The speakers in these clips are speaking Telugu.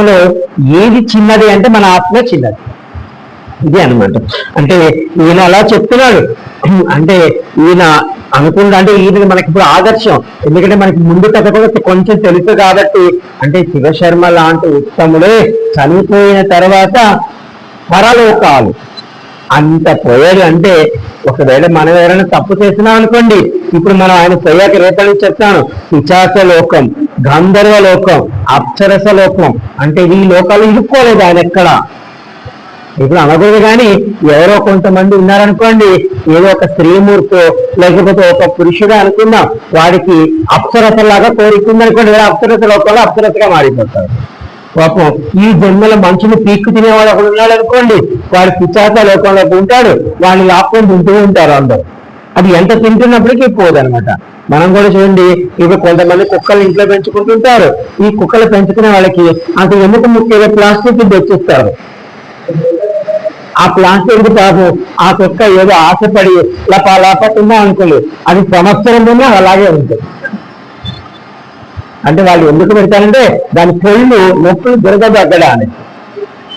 ఆత్మలో ఏది చిన్నది అంటే మన ఆత్మ చిన్నది. ఇది అన్నమాట. అంటే ఈయన అలా చెప్తున్నాడు. అంటే ఈయన అనుకుంటా అంటే ఈయన మనకి ఇప్పుడు ఆదర్శం. ఎందుకంటే మనకి ముందు కథ కూడా కొంచెం తెలుసు కాబట్టి అంటే శివశర్మ లాంటి ఉత్తములే చనిపోయిన తర్వాత పరలోకాలు. అంత పోయాడు అంటే ఒకవేళ మనం ఎవరైనా తప్పు చేసినా అనుకోండి ఇప్పుడు మనం ఆయన పోయాక రేపటి చెప్తాను పిచాస లోకం గంధర్వ లోకం అప్సరస లోకం అంటే ఈ లోకాలు ఇరుక్కోలేదు ఆయన ఎక్కడ? ఇప్పుడు అనకూడదు కానీ ఎవరో కొంతమంది ఉన్నారనుకోండి ఏదో ఒక స్త్రీమూర్తో లేకపోతే ఒక పురుషుడు అనుకుందాం వాడికి అప్సరసలాగా కోరికుంది అనుకోండి అప్సరస లోకంలో అప్సరసగా మారిపోతారు పాపం ఈ జన్మల మనుషులు పీక్కు తినేవాడు ఒకడు ఉన్నాడు అనుకోండి వాడు పిచ్చాత లోకంలోకి ఉంటాడు వాడిని లాక్కొని తింటూ ఉంటారు అందరూ. అది ఎంత తింటున్నప్పటికీ పోదనమాట మనం కూడా చూడండి ఇప్పుడు కొంతమంది కుక్కలు ఇంట్లో పెంచుకుంటుంటారు. ఈ కుక్కలు పెంచుకునే వాళ్ళకి అంత ఎందుకు ముఖ్యంగా ప్లాస్టిక్ తెచ్చిస్తారు. ఆ ప్లాస్టిక్ కాదు ఆ కుక్క ఏదో ఆశపడి లపా లపతుందా అనుకోలేదు అది సంవత్సరంలోనే అలాగే ఉంటుంది. అంటే వాళ్ళు ఎందుకు పెడతారంటే దాని పొళ్ళు నొప్పులు దొరకదగ్గడానికి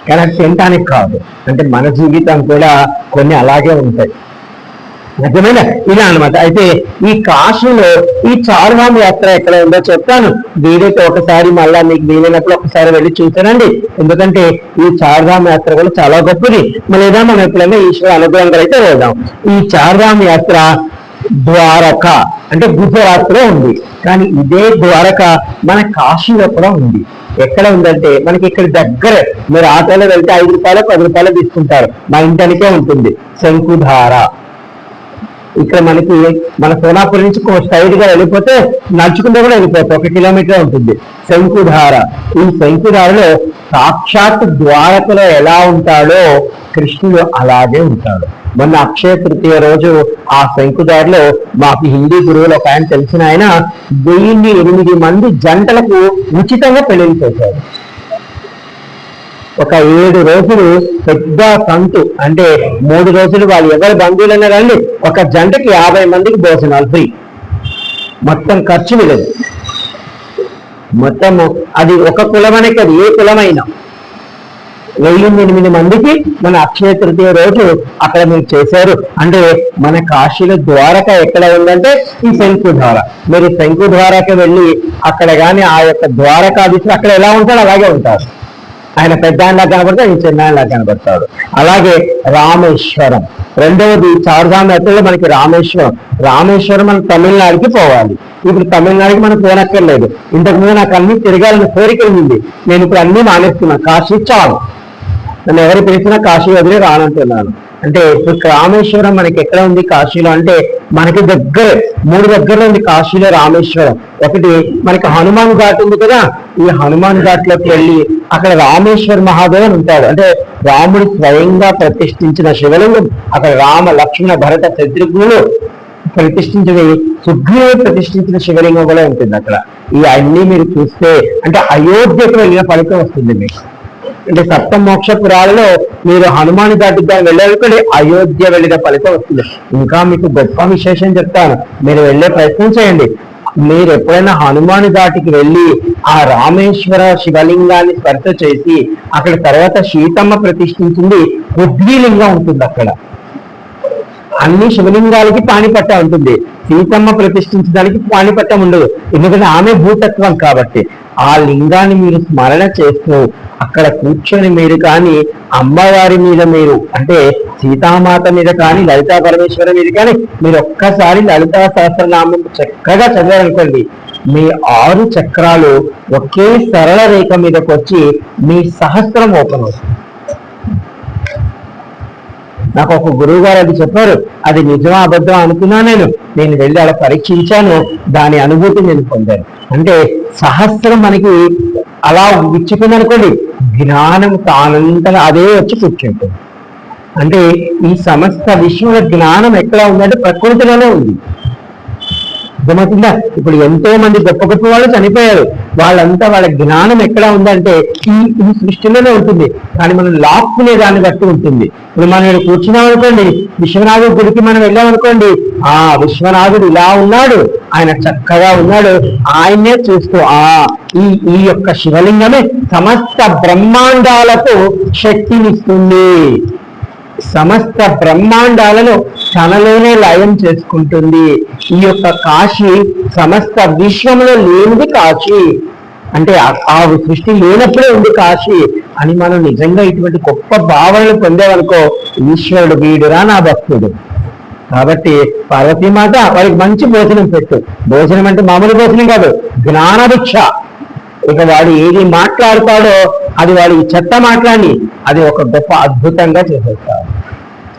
కానీ అది తినటానికి కాదు. అంటే మన జీవితం కూడా కొన్ని అలాగే ఉంటాయి. నిజమైన ఇలా అనమాట అయితే ఈ కాశీలో ఈ చారుధామ యాత్ర ఎక్కడ ఉందో చెప్తాను. వీలైతే ఒకసారి మళ్ళా మీకు వీలైనప్పుడు ఒకసారి వెళ్ళి చూసానండి ఎందుకంటే ఈ చారుధామ యాత్ర కూడా చాలా గొప్పది. లేదా మనం ఎప్పుడైనా ఈశ్వర అనుగ్రహంగా అయితే వెళ్దాం. ఈ చారుధామ యాత్ర ద్వారక అంటే గుజరాత్లో ఉంది. కానీ ఇదే ద్వారక మన కాశీలో కూడా ఉంది. ఎక్కడ ఉందంటే మనకి ఇక్కడ దగ్గర మీరు ఆటోలో వెళ్తే ఐదు రూపాయలు పది రూపాయలు తీసుకుంటారు. మా ఇంటనికే ఉంటుంది. శంకుధార. ఇక్కడ మనకి మన సోనాపూర్ నుంచి స్ట్రైట్గా వెళ్ళిపోతే నడుచుకుంటే కూడా వెళ్ళిపోతాం. ఒక కిలోమీటర్ ఉంటుంది. శంకుధార. ఈ శంకుధారలో సాక్షాత్ ద్వారకలో ఎలా ఉంటాడో కృష్ణుడు అలాగే ఉంటాడు. మొన్న అక్షయ తృతీయ రోజు ఆ శంకుదారిలో మాకు హిందీ గురువులు ఒక ఆయన తెలిసిన ఆయన వెయ్యి ఎనిమిది మంది జంటలకు ఉచితంగా పెళ్ళి చేశారు. ఒక ఏడు రోజులు పెద్ద సంతు. అంటే మూడు రోజులు వాళ్ళు ఎవరు బంధువులైనా రండి. ఒక జంటకి యాభై మందికి భోజనాలు ఫ్రీ. మొత్తం ఖర్చు లేదు మొత్తము అది ఒక కులమనే కాదు ఏ కులమైనా. వెయ్యి ఎనిమిది మందికి మన అక్షయ తృతీయ రోజు అక్కడ మీరు చేశారు. అంటే మన కాశీలో ద్వారక ఎక్కడ ఉందంటే ఈ శంకు ద్వార. మీరు శంకు శంకుధారకి వెళ్ళి అక్కడ కానీ ఆ యొక్క ద్వారకాధీశులు అక్కడ ఎలా ఉంటాడు అలాగే ఉంటారు ఆయన పెద్ద ఆయనలా కనబడతాడు ఆయన చిన్న ఆయనలా కనబడతాడు. అలాగే రామేశ్వరం. రెండవది చారుధామ యాత్రలో మనకి రామేశ్వరం. రామేశ్వరం మన తమిళనాడుకి పోవాలి. ఇప్పుడు తమిళనాడుకి మనం పోనక్కర్లేదు. ఇంతకు ముందు నాకు అన్ని తిరగాలని కోరిక ఉంది. నేను ఇప్పుడు అన్ని మానేస్తున్నాను కాశీ చాలు. నన్ను ఎవరు పిలిచినా కాశీ వదిలి రానంటున్నాను. అంటే ఇప్పుడు రామేశ్వరం మనకి ఎక్కడ ఉంది? కాశీలో. అంటే మనకి దగ్గర మూడు దగ్గరలో ఉంది కాశీలో రామేశ్వరం. ఒకటి మనకి హనుమాన్ ఘాట్ ఉంది కదా? ఈ హనుమాన్ ఘాట్లోకి వెళ్ళి అక్కడ రామేశ్వర మహాదేవ్ అని ఉంటాడు. అంటే రాముడు స్వయంగా ప్రతిష్ఠించిన శివలింగం. అక్కడ రామ లక్ష్మణ భరత శత్రుఘ్నులు ప్రతిష్ఠించినవి సుగ్రీవుడు ప్రతిష్ఠించిన శివలింగం కూడా ఉంటుంది అక్కడ. ఈ అన్ని మీరు చూస్తే అంటే అయోధ్యకు వెళ్ళిన ఫలితం వస్తుంది మీకు. అంటే సప్త మోక్ష పురాలలో మీరు హనుమాని దాటిగా కానీ వెళ్ళాలనుకోండి అయోధ్య వెళ్ళిన ఫలితం వస్తుంది. ఇంకా మీకు గొప్ప విశేషం చెప్తాను. మీరు వెళ్ళే ప్రయత్నం చేయండి. మీరు ఎప్పుడైనా హనుమాని దాటికి వెళ్ళి ఆ రామేశ్వర శివలింగాన్ని స్పర్శ చేసి అక్కడ తర్వాత సీతమ్మ ప్రతిష్ఠించింది పృథ్వీలింగం ఉంటుంది అక్కడ. అన్ని శివలింగాలకి పాణిపట్ట ఉంటుంది. సీతమ్మ ప్రతిష్ఠించడానికి పాణిపట్టం ఉండదు. ఎందుకంటే ఆమె భూతత్వం కాబట్టి. ఆ లింగాన్ని మీరు స్మరణ చేస్తూ అక్కడ కూర్చొని మీరు కానీ అమ్మవారి మీద మీరు అంటే సీతామాత మీద కానీ లలితా పరమేశ్వర మీద కానీ మీరు ఒక్కసారి లలితా సహస్రనామం చక్కగా చదవాలనుకోండి మీ ఆరు చక్రాలు ఒకే సరళ రేఖ మీదకి వచ్చి మీ సహస్రం ఓపెన్ అవుతుంది. నాకు ఒక గురువు గారు అది చెప్పారు. అది నిజమా అబద్ధం అనుకున్నా నేను. నేను వెళ్ళి అలా పరీక్షించాను. దాని అనుభూతి నేను పొందాను. అంటే సహస్రం మనకి అలా విచ్చుకుంది అనుకోండి జ్ఞానం తానంతగా అదే వచ్చి కూర్చుంటుంది. అంటే ఈ సమస్త విశ్వ జ్ఞానం ఎక్కడ ఉందంటే ప్రకృతిలోనే ఉంది. అర్థమవుతుందా? ఇప్పుడు ఎంతో మంది గొప్ప గొప్ప వాళ్ళు చనిపోయారు. వాళ్ళంతా వాళ్ళ జ్ఞానం ఎక్కడ ఉందంటే ఈ ఇది సృష్టిలోనే ఉంటుంది. కానీ మనం లాక్కునే దాన్ని బట్టి ఉంటుంది. ఇప్పుడు మనం ఇక్కడ కూర్చున్నాం అనుకోండి విశ్వనాథుడి గుడికి మనం వెళ్ళాం అనుకోండి ఆ విశ్వనాథుడు ఇలా ఉన్నాడు ఆయన చక్కగా ఉన్నాడు ఆయన్నే చూస్తూ ఆ ఈ ఈ యొక్క శివలింగమే సమస్త బ్రహ్మాండాలకు శక్తినిస్తుంది. సమస్త బ్రహ్మాండాలను తనలోనే లయం చేసుకుంటుంది. ఈ యొక్క కాశీ సమస్త విశ్వంలో లేనిది కాశీ. అంటే ఆ- సృష్టి లేనప్పుడే ఉంది కాశీ అని మనం నిజంగా ఇటువంటి గొప్ప భావనలు పొందేవనుకో ఈశ్వరుడు వీడురా నా భక్తుడు. కాబట్టి పార్వతీమాత వారికి మంచి భోజనం పెట్టు. భోజనం అంటే మామూలు భోజనం కాదు జ్ఞానభిక్ష. ఇక వాడు ఏది మాట్లాడతాడో అది వాడు చెత్త మాట్లాడి అది ఒక గొప్ప అద్భుతంగా చేసేస్తాడు.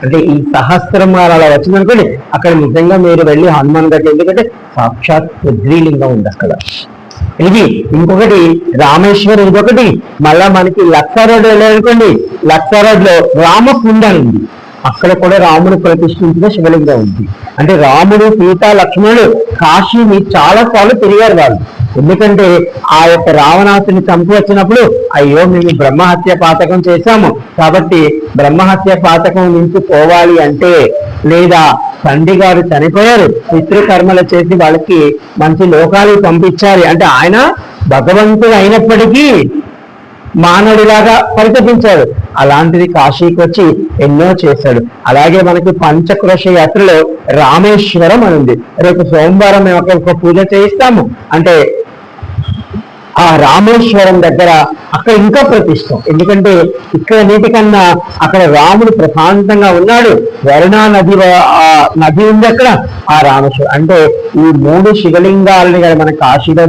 అంటే ఈ సహస్రమాల అలా వచ్చిందనుకోండి అక్కడ నిజంగా మీరు వెళ్ళి హనుమాన్ గడ్డ ఎందుకంటే సాక్షాత్ పృథ్వీలింగం ఉంది అక్కడ. ఇది ఇంకొకటి రామేశ్వరం ఇంకొకటి మళ్ళా మనకి లక్ష రోడ్ వెళ్ళాలనుకోండి లక్ష రోడ్లో రామకుండ అని ఉంది. అక్కడ కూడా రాముడు ప్రతిష్ఠించిన శివలింగం ఉంది. అంటే రాముడు సీత లక్ష్మణుడు కాశీని చాలా సార్లు తిరిగారు వాళ్ళు. ఎందుకంటే ఆ యొక్క రావణాసుని చంపి వచ్చినప్పుడు అయ్యో మేము బ్రహ్మహత్య పాతకం చేశాము. కాబట్టి బ్రహ్మహత్య పాతకం నుంచి పోవాలి అంటే లేదా తండ్రి గారు చనిపోయారు పితృకర్మలు చేసి వాళ్ళకి మంచి లోకాలు పంపించాలి. అంటే ఆయన భగవంతుడు అయినప్పటికీ మానవుడిలాగా పరితపించాడు. అలాంటిది కాశీకి వచ్చి ఎన్నో చేశాడు. అలాగే మనకి పంచక్రోశ యాత్రలో రామేశ్వరం అని ఉంది. రేపు సోమవారం మేము అక్కడ ఒక పూజ చేయిస్తాము. అంటే ఆ రామేశ్వరం దగ్గర అక్కడ ఇంకా ప్రతిష్టం. ఎందుకంటే ఇక్కడ నీటి కన్నా అక్కడ రాముడు ప్రశాంతంగా ఉన్నాడు. వరుణా నది ఆ నది ఉంది అక్కడ. ఆ రామేశ్వరం. అంటే ఈ మూడు శివలింగాలని కదా మన కాశీలో